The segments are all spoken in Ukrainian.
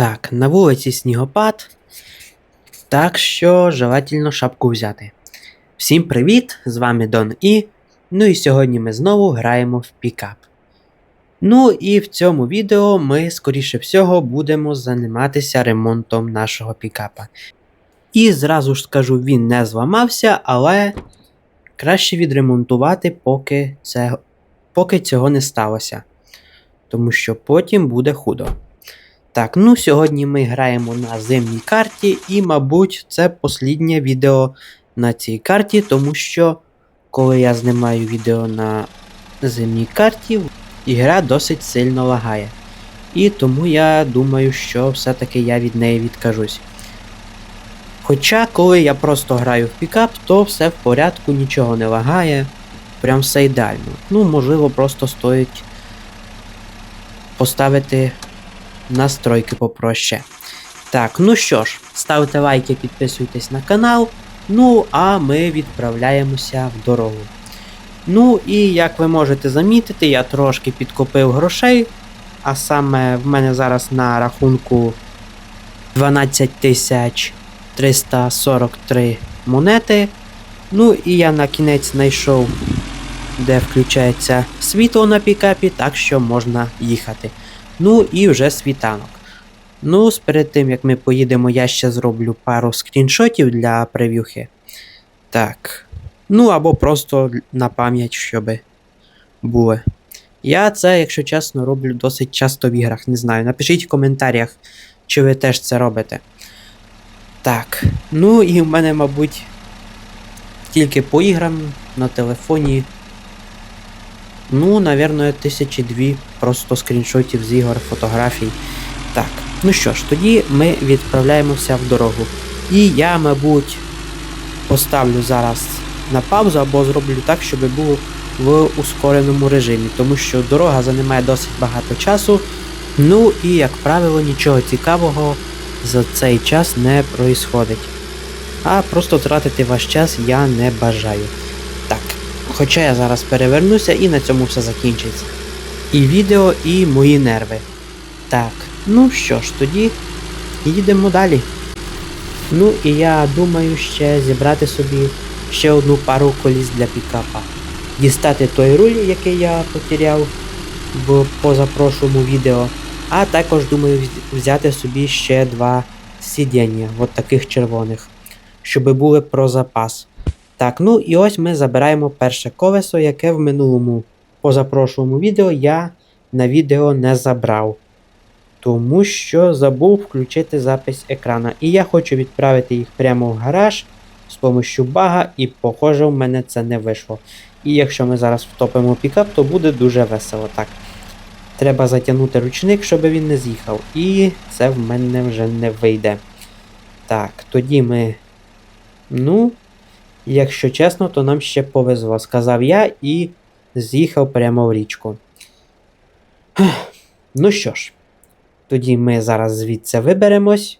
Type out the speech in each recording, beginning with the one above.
Так, на вулиці снігопад. Так що желательно шапку взяти. Всім привіт! З вами Дон І. Ну і сьогодні ми знову граємо в пікап. Ну і в цьому відео ми, скоріше всього, будемо займатися ремонтом нашого пікапа. І зразу ж скажу, він не зламався, але краще відремонтувати, поки, це, поки цього не сталося. Тому що потім буде худо. Так, ну сьогодні ми граємо на зимній карті, і, мабуть, це останнє відео на цій карті, тому що коли я знімаю відео на зимній карті, ігра досить сильно лагає. І тому я думаю, що все-таки я від неї відкажусь. Хоча, коли я просто граю в пікап, то все в порядку, нічого не лагає. Прям все ідеально. Ну, можливо, просто стоїть поставити настройки попроще. Так, ну що ж, ставте лайки, підписуйтесь на канал. Ну, а ми відправляємося в дорогу. Ну і як ви можете замітити, я трошки підкопив грошей. А саме в мене зараз на рахунку 12 тисяч 343 монети. Ну і я на кінець знайшов, де включається світло на пікапі, так що можна їхати. Ну і вже світанок. Ну, перед тим як ми поїдемо, я ще зроблю пару скріншотів для прев'юхи. Так. Ну або просто на пам'ять, щоб були. Я це, якщо чесно, роблю досить часто в іграх, не знаю. Напишіть в коментарях, чи ви теж це робите. Так. Ну і в мене, мабуть, тільки по іграм на телефоні. Ну, навірно, тисячі дві просто скріншотів з ігор, фотографій. Так, ну що ж, тоді ми відправляємося в дорогу. І я, мабуть, поставлю зараз на паузу або зроблю так, щоб було в ускореному режимі, тому що дорога займає досить багато часу. Ну і, як правило, нічого цікавого за цей час не проїсходить. А просто тратити ваш час я не бажаю. Так, хоча я зараз перевернуся і на цьому все закінчиться. І відео, і мої нерви. Так, ну що ж, тоді їдемо далі. Ну і я думаю ще зібрати собі ще одну пару коліс для пікапа. Дістати той руль, який я потеряв в позапрошлому відео. А також думаю взяти собі ще два сидіння, от таких червоних, щоб були про запас. Так, ну і ось ми забираємо перше колесо, яке в минулому позапрошлому відео я на відео не забрав. Тому що забув включити запис екрана. І я хочу відправити їх прямо в гараж з помощью бага, і похоже, в мене це не вийшло. І якщо ми зараз втопимо пікап, то буде дуже весело. Так. Треба затягнути ручник, щоб він не з'їхав. І це в мене вже не вийде. Так, тоді ми. Ну, якщо чесно, то нам ще повезло, сказав я і з'їхав прямо в річку. Ну що ж, тоді ми зараз звідси виберемось,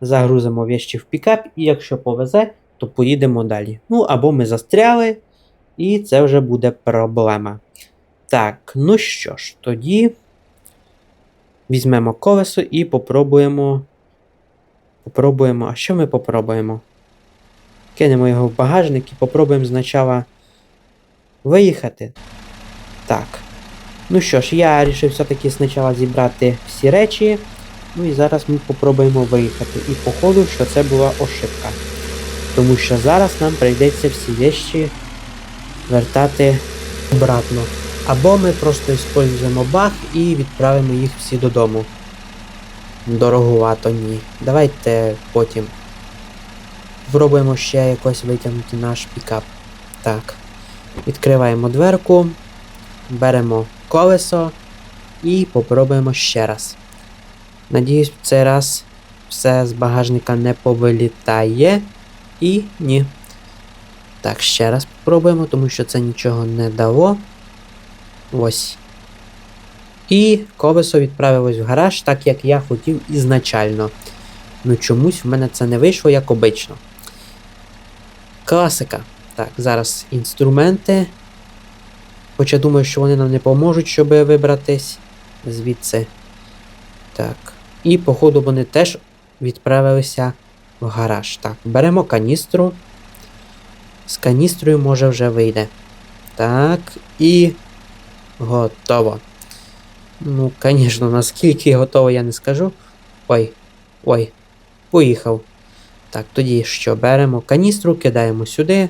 загрузимо вещі в пікап, і якщо повезе, то поїдемо далі. Ну, або ми застряли, і це вже буде проблема. Так, ну що ж, тоді візьмемо колесо і попробуємо. Попробуємо. А що ми попробуємо? Кинемо його в багажник і попробуємо спочатку виїхати. Так. Ну що ж, я вирішив все-таки спочатку зібрати всі речі. Ну і зараз ми попробуємо виїхати. І походу, що це була ошибка. Тому що зараз нам прийдеться всі вещі вертати обратно. Або ми просто використовуємо баг і відправимо їх всі додому. Дорогувато ні. Давайте потім спробуємо ще якось витягнути наш пікап. Так. Відкриваємо дверку, беремо колесо і попробуємо ще раз. Надіюсь, в цей раз все з багажника не повилітає. І ні. Так, ще раз спробуємо, тому що це нічого не дало. Ось. І колесо відправилось в гараж, так як я хотів ізначально. Ну чомусь в мене це не вийшло, як обично. Класика. Так, зараз інструменти. Хоча думаю, що вони нам не поможуть, щоб вибратись звідси. Так. І, походу, вони теж відправилися в гараж. Так, беремо каністру. З каністрою може вже вийде. Так, і готово. Ну, звісно, наскільки готово, я не скажу. Ой, ой, поїхав. Так, тоді що? Беремо каністру, кидаємо сюди.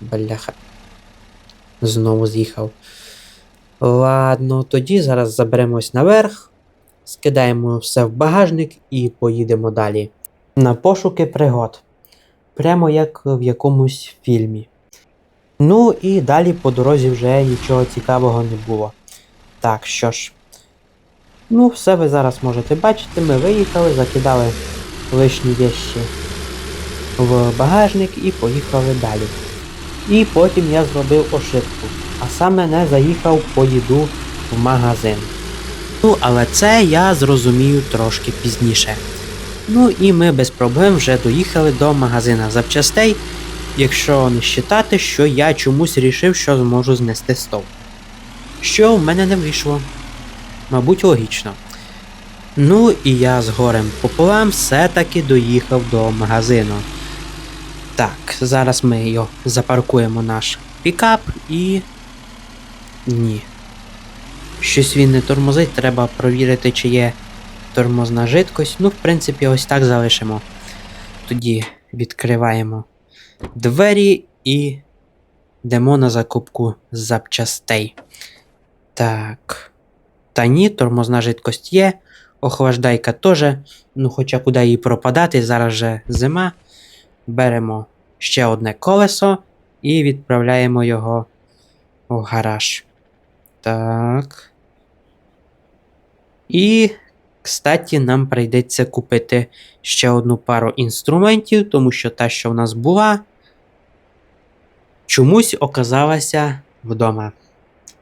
Бляха. Знову з'їхав. Ладно, тоді зараз заберемось наверх, скидаємо все в багажник і поїдемо далі. На пошуки пригод. Прямо як в якомусь фільмі. Ну і далі по дорозі вже нічого цікавого не було. Так, що ж. Ну, все ви зараз можете бачити. Ми виїхали, закидали лишні вещі в багажник і поїхали далі. І потім я зробив ошибку, а саме не заїхав по їду в магазин. Ну, але це я зрозумію трошки пізніше. Ну і ми без проблем вже доїхали до магазина запчастей, якщо не вважати, що я чомусь рішив, що зможу знести стол. Що в мене не вийшло. Мабуть, логічно. Ну і я з горем пополам все-таки доїхав до магазину. Так, зараз ми його запаркуємо наш пікап і. Ні. Щось він не тормозить, треба провірити, чи є тормозна жидкость. Ну, в принципі, ось так залишимо. Тоді відкриваємо двері і йдемо на закупку запчастей. Так. Та ні, тормозна жидкость є. Охлаждайка теж. Ну, хоча куди їй пропадати, зараз же зима. Беремо ще одне колесо і відправляємо його в гараж. Так. І, кстати, нам прийдеться купити ще одну пару інструментів, тому що та, що в нас була, чомусь оказалася вдома.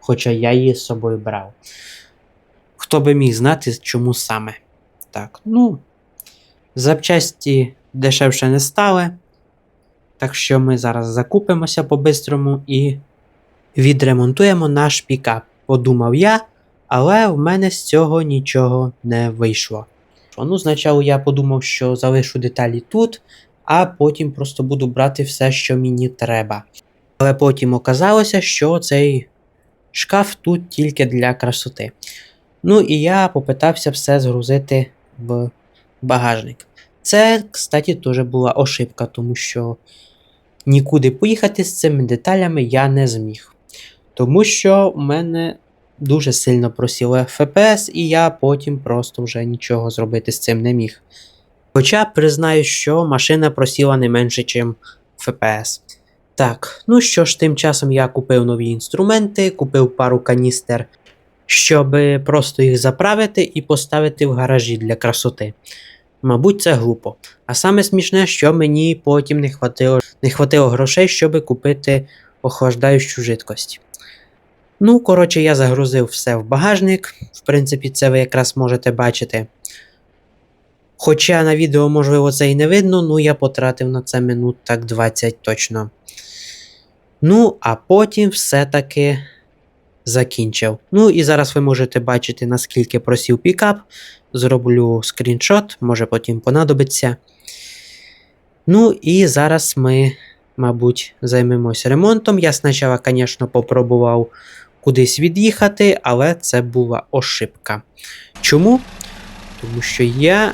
Хоча я її з собою брав. Хто би міг знати, чому саме. Так, ну, запчасті дешевше не стали. Так що ми зараз закупимося по-бистрому і відремонтуємо наш пікап. Подумав я, але в мене з цього нічого не вийшло. Ну, спочатку я подумав, що залишу деталі тут, а потім просто буду брати все, що мені треба. Але потім оказалося, що цей шкаф тут тільки для красоти. Ну і я попитався все згрузити в багажник. Це, кстати, теж була ошибка, тому що нікуди поїхати з цими деталями я не зміг. Тому що в мене дуже сильно просіло FPS, і я потім просто вже нічого зробити з цим не міг. Хоча признаю, що машина просіла не менше, ніж FPS. Так, ну що ж, тим часом я купив нові інструменти, купив пару каністер, щоб просто їх заправити і поставити в гаражі для красоти. Мабуть, це глупо. А саме смішне, що мені потім не хватило, не хватило грошей, щоб купити охлаждаючу жидкость. Ну, коротше, я загрузив все в багажник. В принципі, це ви якраз можете бачити. Хоча на відео, можливо, це і не видно, ну я потратив на це минут так 20 точно. Ну, а потім все-таки закінчив. Ну і зараз ви можете бачити, наскільки просів пікап. Зроблю скріншот, може потім понадобиться. Ну і зараз ми, мабуть, займемось ремонтом. Я спочатку, звісно, попробував кудись від'їхати, але це була ошибка. Чому? Тому що я.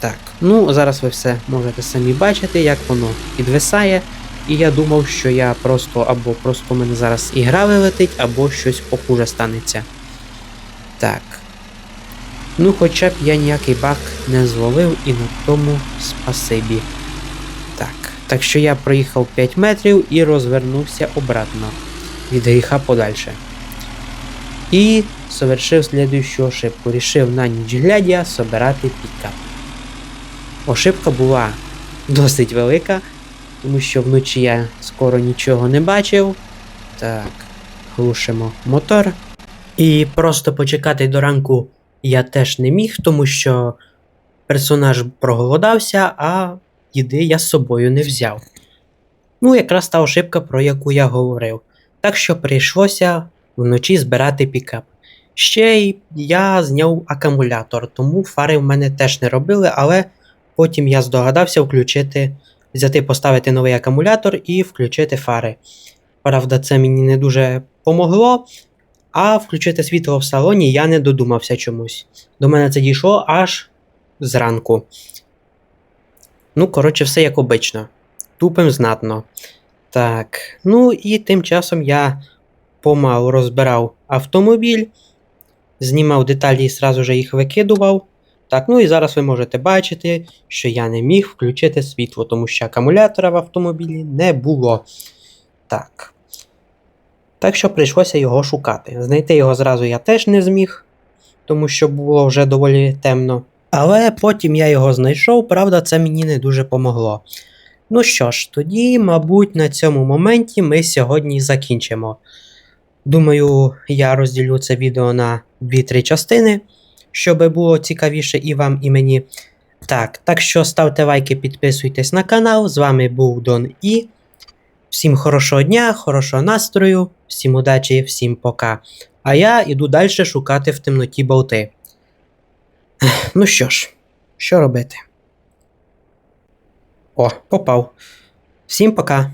Так, ну зараз ви все можете самі бачити, як воно підвисає. І я думав, що я просто або просто у мене зараз ігра вилетить, або щось похуже станеться. Так. Ну, хоча б я ніякий баг не зловив і на тому спасибі. Так. Так що я проїхав 5 метрів і розвернувся обратно від гріха подальше. І совершив слідуючу ошибку. Рішив на ніч глядя собирати пікап. Ошибка була досить велика, тому що вночі я скоро нічого не бачив. Так, глушимо мотор. І просто почекати до ранку я теж не міг, тому що персонаж проголодався, а їди я з собою не взяв. Ну, якраз та ошибка, про яку я говорив. Так що прийшлося вночі збирати пікап. Ще й я зняв акумулятор, тому фари в мене теж не робили, але потім я здогадався включити, взяти, поставити новий акумулятор і включити фари. Правда, це мені не дуже помогло, а включити світло в салоні я не додумався чомусь. До мене це дійшло аж зранку. Ну, коротше, все як обично. Тупим знатно. Так, ну і тим часом я помалу розбирав автомобіль, знімав деталі і сразу же їх викидував. Так, ну і зараз ви можете бачити, що я не міг включити світло, тому що акумулятора в автомобілі не було. Так. Так що прийшлося його шукати. Знайти його зразу я теж не зміг, тому що було вже доволі темно. Але потім я його знайшов, правда, це мені не дуже помогло. Ну що ж, тоді, мабуть, на цьому моменті ми сьогодні закінчимо. Думаю, я розділю це відео на 2-3 частини, щоб було цікавіше і вам, і мені. Так, так що ставте лайки, підписуйтесь на канал. З вами був Дон І. Всім хорошого дня, хорошого настрою, всім удачі, всім пока. А я іду далі шукати в темноті болти. Ну що ж, що робити? О, попав. Всім пока.